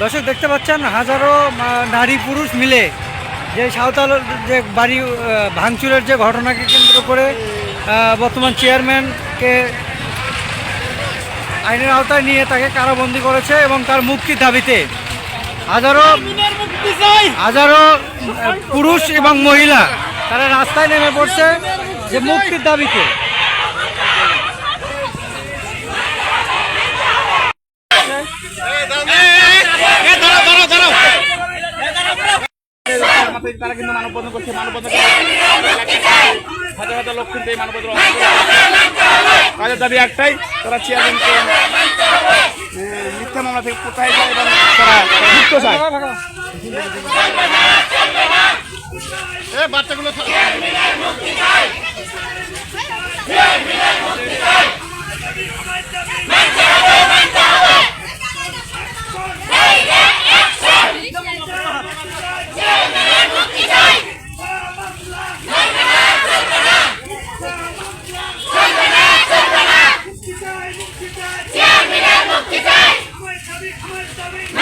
দর্শক, দেখতে পাচ্ছেন, হাজারো নারী, পুরুষ মিলে যে সাঁওতাল, যে বাড়ি ভাঙচুরের যে ঘটনাকে কেন্দ্র করে বর্তমান চেয়ারম্যানকে আইনের আওতায় নিয়ে তাকে কারাবন্দি করেছে এবং তার মুক্তির দাবিতে হাজারো হাজারো পুরুষ এবং মহিলা তারা রাস্তায় নেমে পড়ছে যে মুক্তির দাবিতে তারা কিন্তু মানববন্ধন করছে মানববন্ধন হাজার হাজার লোক কিন্তু এই মানববন্ধন তাদের দাবি একটাই, তারা চেয়ারম্যানকে মিথ্যা মামলা থেকে প্রত্যাহার চায় এবং তারা মুক্ত চায়? বাচ্চাগুলো ¡Mátame!